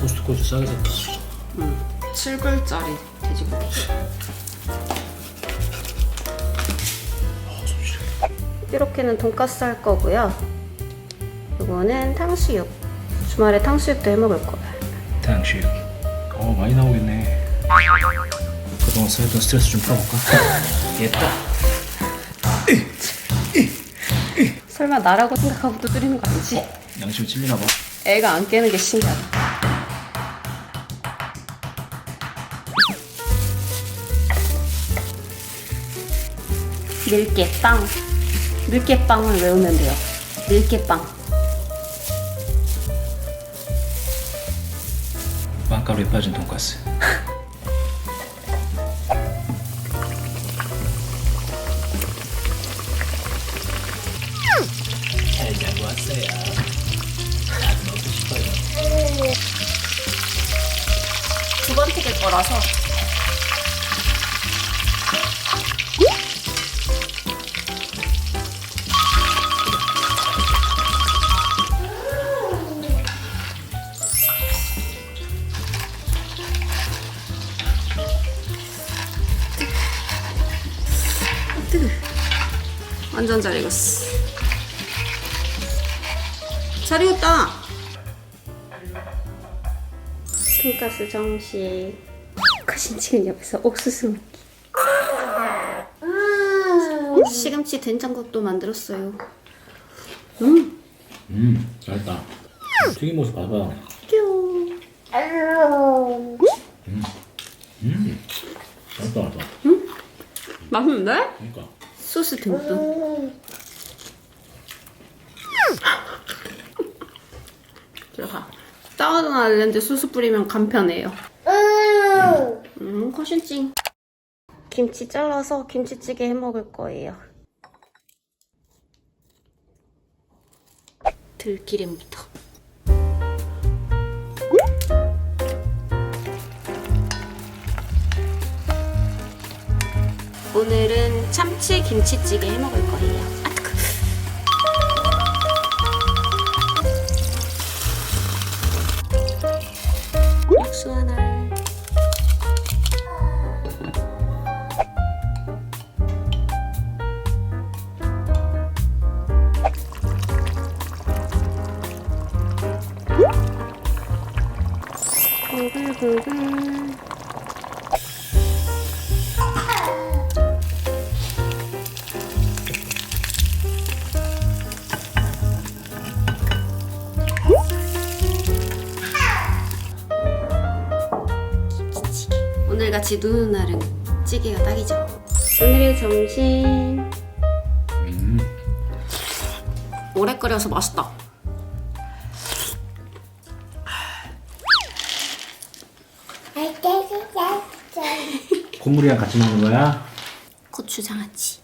코스트코에서 싸게 샀다 7불짜리 돼지고기. 이렇게는 돈가스 할 거고요. 이거는 탕수육. 주말에 탕수육도 해 먹을 거예요. 탕수육 어 많이 나오겠네 그동안 쌓였던 스트레스 좀 풀어볼까? 됐다 설마 나라고 생각하고 두드리는 거 아니지? 양심 찔리나 봐 애가 안 깨는 게 신기하다. 밀개빵. 밀개빵을 외우면 돼요. 밀개빵. 빵가루에 빠진 돈가스 완전 잘 익었어. 잘 익었다. 돈가스 정식. 가신 지금 옆에서 옥수수 먹기. 시금치 된장국도 만들었어요. 음. 음 잘했다. 튀김 모습 봐봐. 귀여워 음 잘했다 잘했다. 맛있는데? 그러니까 소스 듬뿍 들어가. 사우나 아일랜드 소스 뿌리면 간편해요. 음. 커신찡 김치 잘라서 김치찌개 해 먹을 거예요. 들기름부터 오늘은 참치 김치찌개 해 먹을 거예요 같이 누는 날은 찌개가 딱이죠. 오늘의 점심. 음. 오래 끓여서 맛있다. 콧물이랑 같이 먹는 거야? 고추장아찌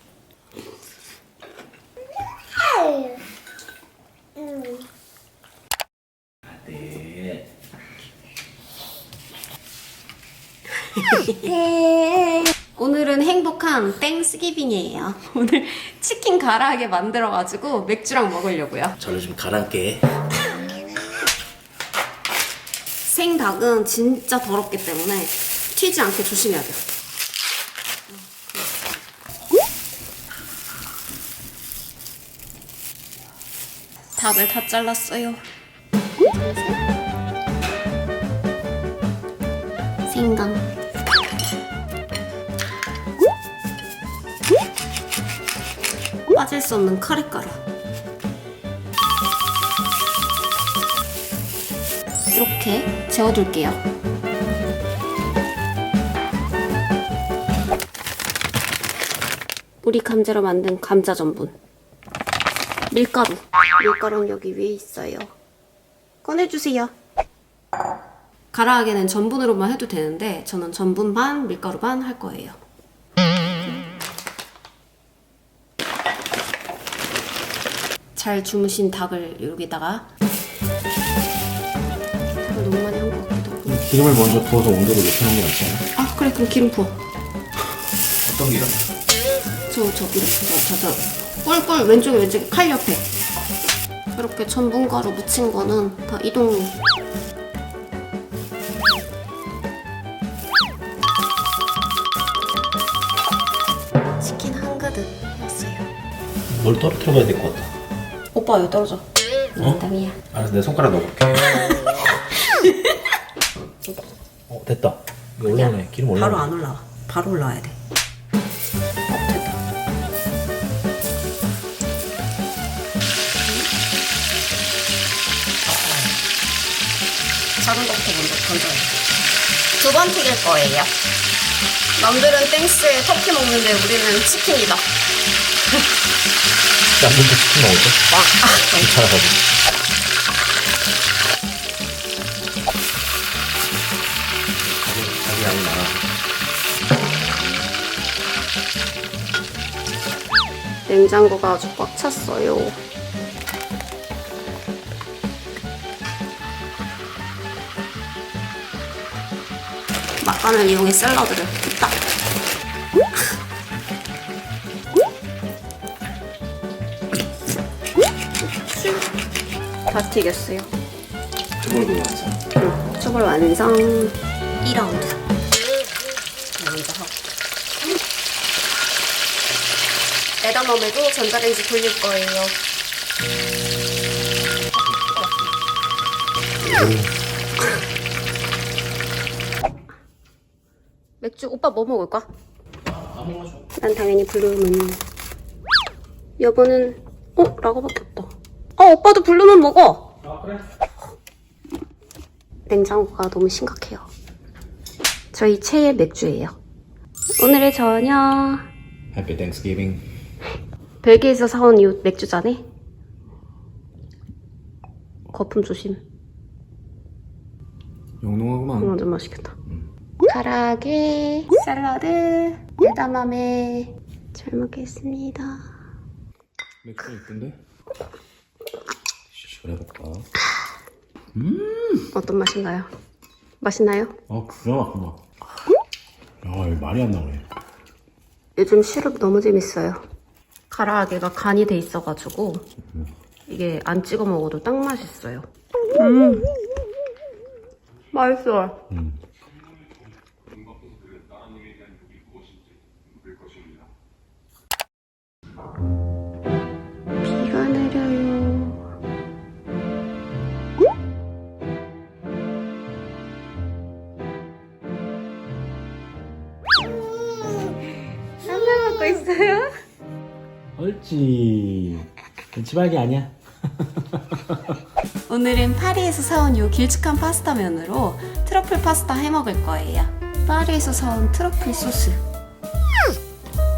네 오늘은 행복한 땡스기빙이에요. 오늘 치킨 가라하게 만들어가지고 맥주랑 먹으려고요. 저를 좀 가라앉게. 생닭은 진짜 더럽기 때문에 튀지 않게 조심해야 돼요. 닭을 다 잘랐어요. 생강 빠질 수 없는 카레가루 이렇게 재워둘게요. 우리 감자로 만든 감자 전분. 밀가루. 밀가루는 여기 위에 있어요. 꺼내주세요. 가라하게는 전분으로만 해도 되는데 저는 전분 반 밀가루 반 할 거예요 잘 주무신 닭을 여기다가 닭을 너무 많이 한 것 같기도 하고 기름을 먼저 부어서 온도를 높이는 게 낫지 않아? 아 그래 그럼 기름 부어 어떤 기름? 저 저기 저저 꿀꿀 왼쪽에 왼쪽에 칼 옆에 이렇게 전분가루 묻힌 거는 다 이동류 치킨 한 그릇 했어요 뭘 떨어뜨려 봐야 될 것 같아. 오빠 여기 떨어져 농담이야 알았어, 내 손가락 넣어볼게. 어, 됐다. 이거 올라오네. 기름 올라오네. 바로 안 올라와. 바로 올라와야 돼. 작은 것부터 먼저 던져요. 두 번 튀길 거예요. 남들은 땡스에 터키 먹는데 우리는 치킨이다. 남분도 치킨 먹을까? 귀찮아가지고. 자기, 자기 양이 많아. 냉장고가 아주 꽉 찼어요. 막간을 이용해 샐러드를 딱. 다 튀겼어요. 저걸로 완성. 초벌 완성 2라운드. 먼저 하고. 에다멈에도 전자레인지 돌릴 거예요. 맥주 오빠 뭐 먹을까? 난 당연히 블루문. 여보는 어 라고 밖에 없다. 어 오빠도 블루문 먹어. 아, 그래? 냉장고가 너무 심각해요. 저희 최애 맥주예요. 오늘의 저녁 Happy Thanksgiving. 벨기에에서 사온 이 맥주잔에 거품 조심. 영롱하구만. 완전 맛있겠다. 가라게 샐러드 에다맘에 잘 먹겠습니다. 맥주 이쁜데? 시원해볼까? 어떤 맛인가요? 맛있나요? 아, 기가 막히다. 야, 이거 말이 안 나오네. 요즘 시럽 너무 재밌어요. 가라아게가 간이 돼 있어가지고 이게 안 찍어 먹어도 딱 맛있어요. 음, 맛있어. 음. 비 있어요? 옳지. 지발기 아니야. 오늘은 파리에서 사온 요 길쭉한 파스타면으로 트러플 파스타 해 먹을 거예요. 파리에서 사온 트러플 소스.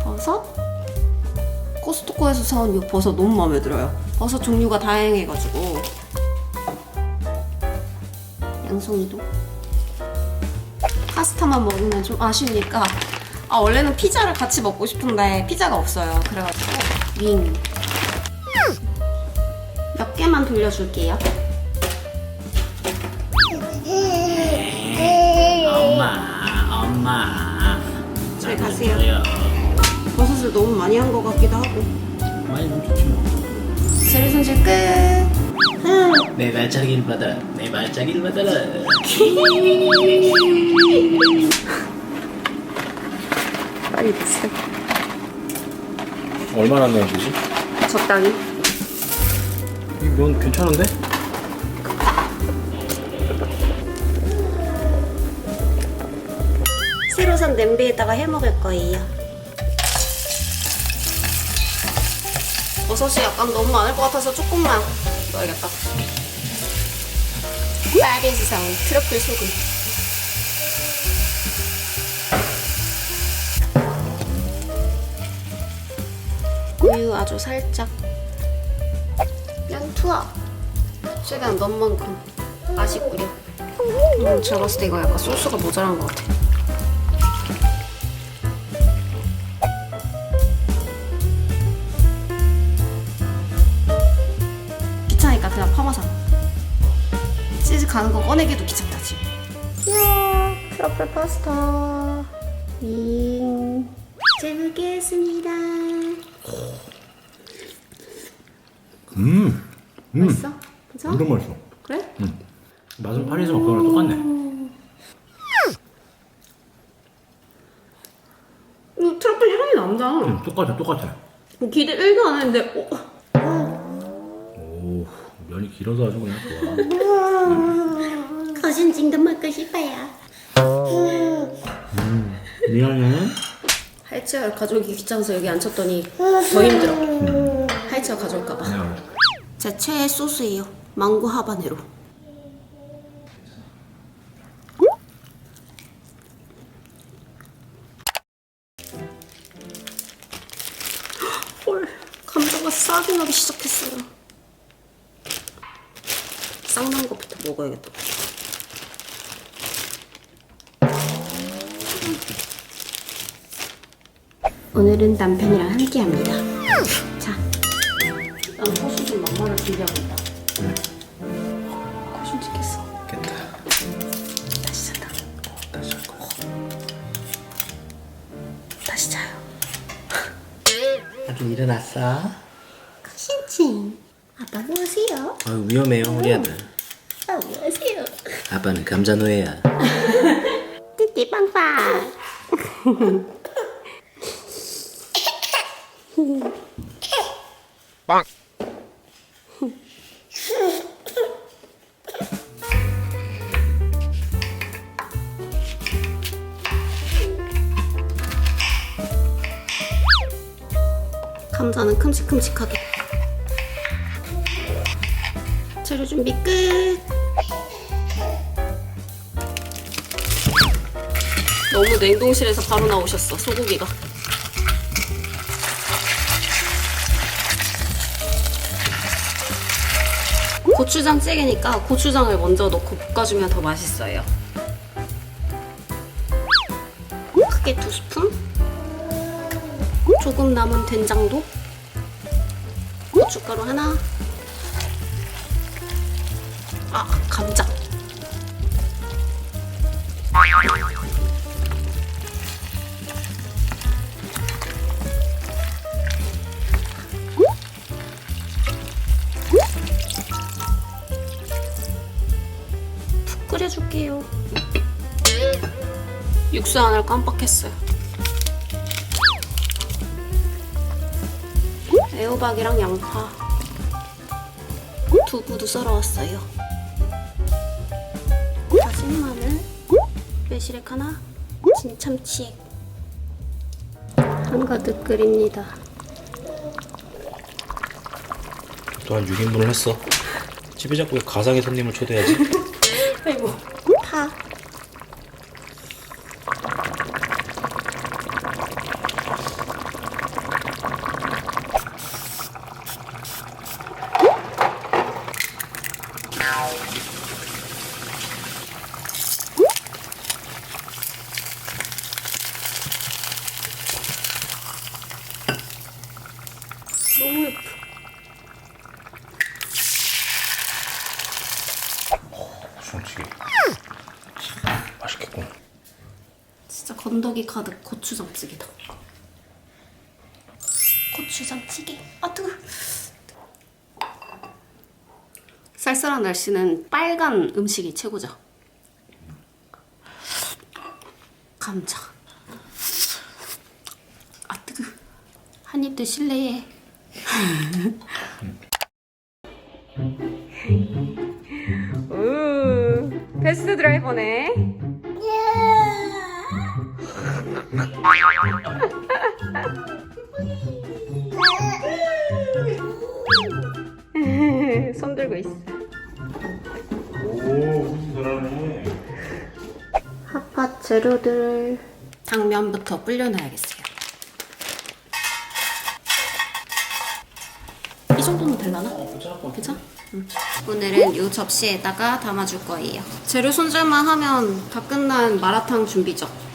버섯? 코스트코에서 사온 요 버섯 너무 마음에 들어요. 버섯 종류가 다양해가지고. 양송이도. 파스타만 먹으면 좀 아쉬우니까. 아, 원래는 피자를 같이 먹고 싶은데 피자가 없어요. 그래가지고 윙. 몇 개만 돌려줄게요. 엄마, 엄마. 저희 가세요. 버섯을 너무 많이 한 것 같기도 하고. 많이 좀 좋지 뭐. 재료 손질 끝. 내 발자기를 받아라. 내 발자기를 받아라. 빨리 됐어요. 얼마나 내주지? 적당히. 이건 괜찮은데? 새로 산 냄비에다가 해 먹을 거예요. 버섯이 약간 너무 많을 것 같아서 조금만 넣어야겠다. 사온 트러플 소금. 우유 아주 살짝. 면 투하. 최대한 만큼 맛있고요. 음, 제가 봤을 때 이거 약간 소스가 모자란 것 같아. 귀찮으니까 그냥 파마산. 치즈 가는 거 꺼내기도 귀찮다 지금. 이야, 트러플 파스타. 잉. 잘 먹겠습니다. 음, 음. 맛있어? 그죠? 완전 맛있어. 그래? 음. 맛은 파리에서 먹던 거랑 똑같네. 이거 트러플 향이 난다. 응, 똑같아, 똑같아. 뭐 기대 1도 안 했는데, 어, 오, 면이 길어서 아주 그냥 좋아. 可是你真的吗？可是吧呀。미안해. 하이치아를 가져오기 귀찮아서 여기 앉혔더니 더 힘들어. 하이치아 가져올까봐. 그냥 제 최애 소스예요. 망고 하바네로. 헐, 감자가 싹이 나기 시작했어요. 싹난 것부터 먹어야겠다. 오늘은 남편이랑 함께 합니다. 자, 난 코수 좀 만만을 준비하고 있다. 코수 찍겠어. 겠다. 다시 잔다. 다시 할 거야. 다시 자요. 아들 일어났어? 신칭. 아빠 뭐 하세요? 아유 위험해요 우리 아들 아, 뭐 하세요? 아빠는 감자 노예야 띠띠 빵빵. 감자는 큼직큼직하게. 재료 준비 끝. 너무 냉동실에서 바로 나오셨어 소고기가 고추장 찌개니까 고추장을 먼저 넣고 볶아주면 더 맛있어요. 크게 두 스푼? 조금 남은 된장도? 고춧가루 하나? 아 감자 육수 안을 깜빡했어요. 애호박이랑 양파, 두부도 썰어왔어요. 다진 마늘, 매실액 하나, 진참치액. 한가득 끓입니다. 또 한 6인분을 했어. 집에 자꾸 왜 가상의 손님을 초대하지? 아이고, 파. 너무 예뻐. 중치기. 맛있겠군. 진짜 건더기 가득 고추장찌개다. 고추장찌개. 아 뜨거. 쌀쌀한 날씨는 빨간 음식이 최고죠. 감자. 아 뜨거. 한입 드실래? 우 베스트 드라이버네. 손 들고 있어. 오, 잘하네. 핫팟 재료들 당면부터 불려놔야겠어요. 이 정도면 되려나? 괜찮아? 응. 오늘은 이 접시에다가 담아줄 거예요. 재료 손질만 하면 다 끝난 마라탕 준비죠.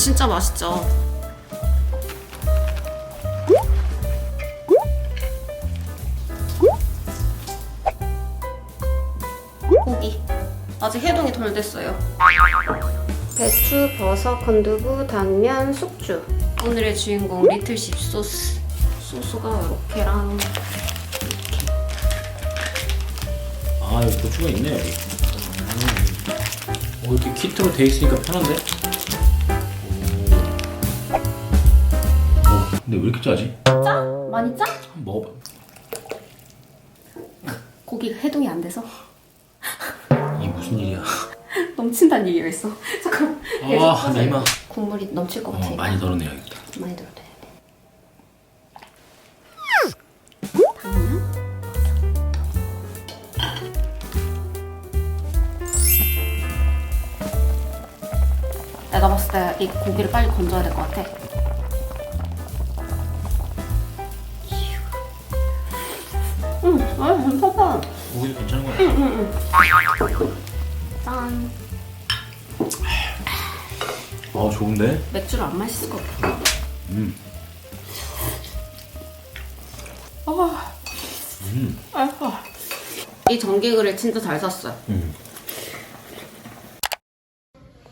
진짜 맛있죠? 고기. 아, 아직 해동이 덜 됐어요. 배추, 버섯, 건두부, 당면, 숙주. 오늘의 주인공 리틀십 소스. 소스가 이렇게랑 아 여기 고추가 있네 여기 오 이렇게 키트로 돼 있으니까 편한데? 근데 왜 이렇게 짜지? 짜? 많이 짜? 한번 먹어봐 고기가 해동이 안 돼서 이게 무슨 일이야 넘친다는 얘기가 있어. 잠깐. 아 나이마 국물이 넘칠 것 같아. 어, 많이 덜어내야겠다 많이 들어야 돼. 당면. 내가 봤을 때 이 고기를 빨리 건져야 될 것 같아. 괜찮다. 고기도 괜찮은 거 같아 짠. 아 좋은데? 맥주를 안 마실 것 같아. 음. 아, 음. 아. 이 전기그릴 진짜 잘 샀어요. 음.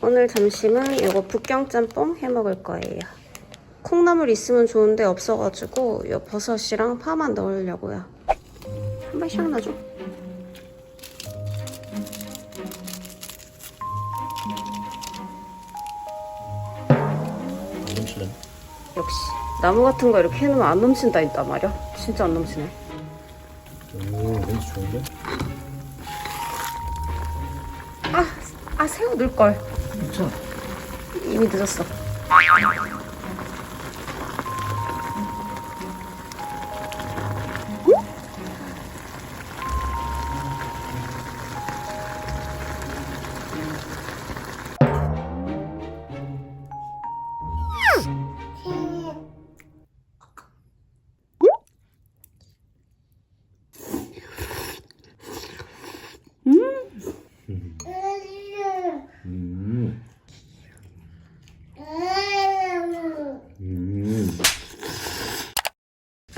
오늘 점심은 이거 북경 짬뽕 해 먹을 거예요. 콩나물 있으면 좋은데 없어가지고 이 버섯이랑 파만 넣으려고요. 안 넘칠래? 역시 나무 같은 거 이렇게 해놓으면 안 넘친다 있단 말이야. 진짜 안 넘치네. 오 왠지 좋은데? 아, 아 새우 넣을 걸. 괜찮아 이미 늦었어.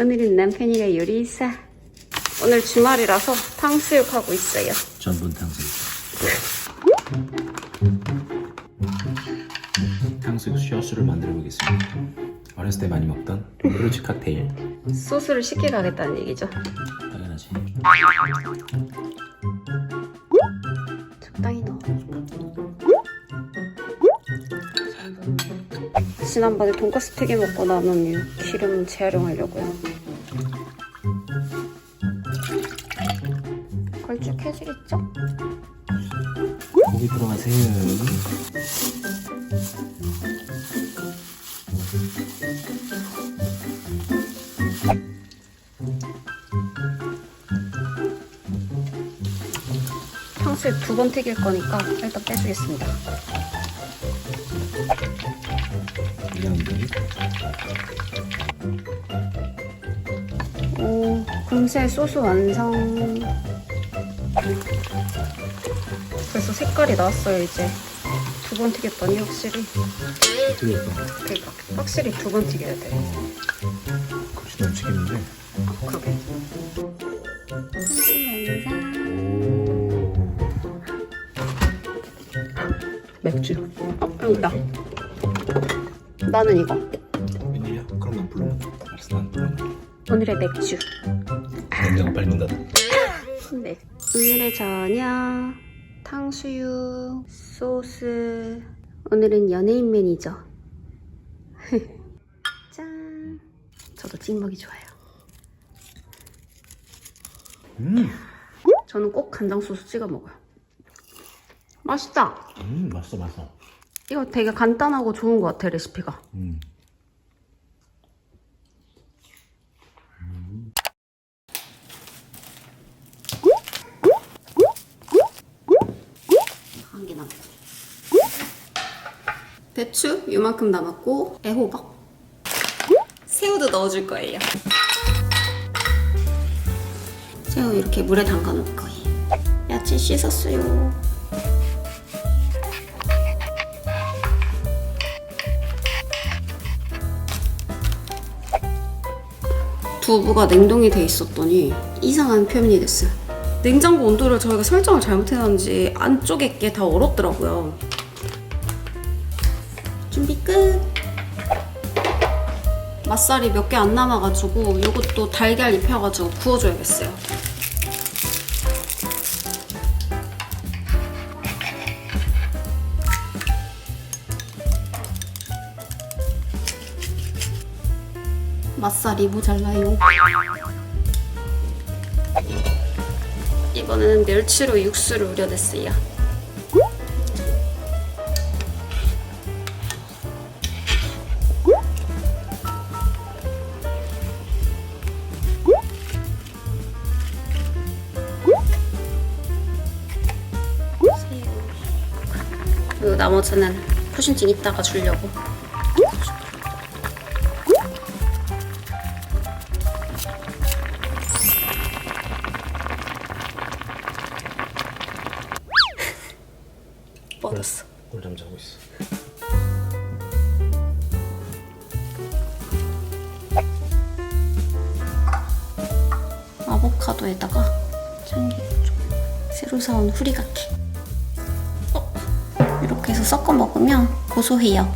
오늘은 남편이가 요리사. 오늘 주말이라서 탕수육 하고 있어요. 전분 탕수육 탕수육 셔스를 만들어 보겠습니다 어렸을 때 많이 먹던 브루치 칵테일 소스를 쉽게 가겠다는 얘기죠. 당연하지 적당히 넣어. 지난번에 돈가스 튀김 먹고 남은 이 기름 재활용하려고요. 들어가세요 탕수육 두번 튀길 거니까 일단 빼주겠습니다. 오, 금세 소스 완성. 색깔이 나왔어요, 이제. 두 번 튀겼더니 확실히. 했어? 그러니까 확실히 두 번 튀겨야 돼. 글씨 넘치겠는데 아, 그러게. 맥주. 어, 여기다. 나는 이거. 웬일이야? 그럼 난 불러 알았어 난 불러 오늘의 맥주. 소스. 오늘은 연예인맨이죠. 짠. 저도 찍먹이 좋아요. 음, 저는 꼭 간장 소스 찍어 먹어요. 맛있다. 음 맛있어 맛있어 이거 되게 간단하고 좋은 것 같아 레시피가. 음. 한 개 남았고. 배추 요만큼 남았고 애호박. 새우도 넣어줄 거예요. 새우 이렇게 물에 담가 놓을 거예요. 야채 씻었어요. 두부가 냉동이 돼 있었더니 이상한 표면이 됐어요. 냉장고 온도를 저희가 설정을 잘못해놨는지 안쪽에 게 다 얼었더라고요. 맛살이 몇 개 안 남아가지고 이것도 달걀 입혀가지고 구워줘야겠어요. 맛살이 모자라요. 이번에는 멸치로 육수를 우려냈어요. 나머지는 쿠신증 이따가 주려고. 고소해요.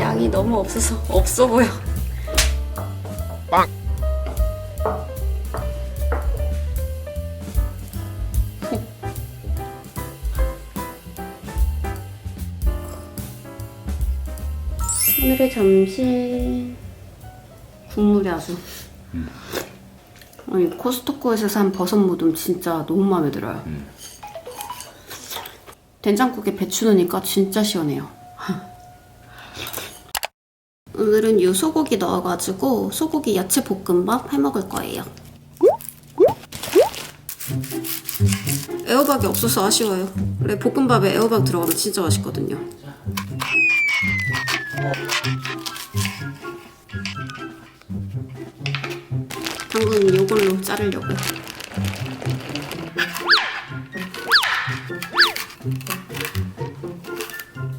양이 너무 없어서 없어 보여. 오늘의 점심 국물이 아주 아니 코스트코에서 산 버섯 무듬 진짜 너무 마음에 들어요. 된장국에 배추 넣으니까 진짜 시원해요. 오늘은 이 소고기 넣어가지고 소고기 야채 볶음밥 해 먹을 거예요. 애호박이 없어서 아쉬워요. 원래 볶음밥에 애호박 들어가면 진짜 맛있거든요 당근 이걸로 자르려고요.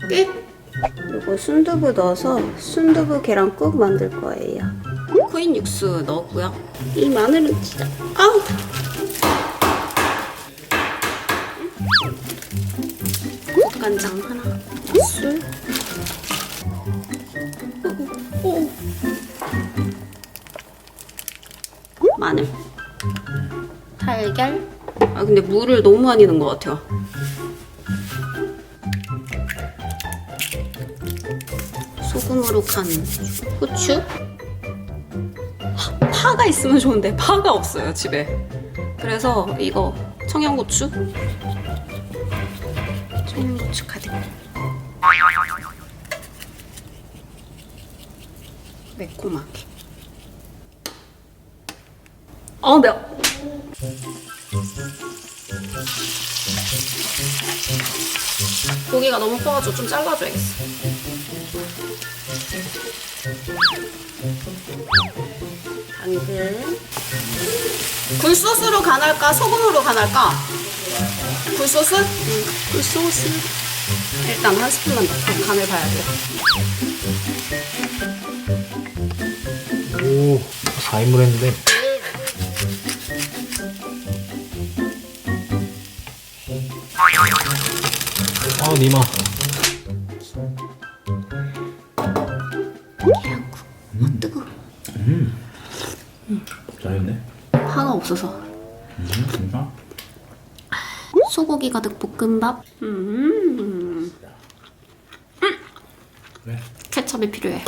끝! 그리고 순두부 넣어서 순두부 계란국 만들 거예요. 코인 육수 넣었고요. 이 마늘은 진짜 아우! 근데 물을 너무 많이 넣은 것 같아요. 소금으로 간 후추. 파- 파가 있으면 좋은데 파가 없어요 집에. 그래서 이거 청양고추. 청양고추 가득. 매콤하게. 어, 매워. 고기가 너무 커가지고 좀 잘라줘야겠어. 당근. 굴소스로 간할까? 소금으로 간할까? 굴소스? 응, 굴소스. 일단 한 스푼만 넣고 간을 봐야 돼요. 오, 4인분 했는데. 니마. 계란국. 뜨거. 잘했네. 파가 없어서. 음, 진짜? 소고기 가득 볶음밥. 음. 그래. 케첩이 필요해.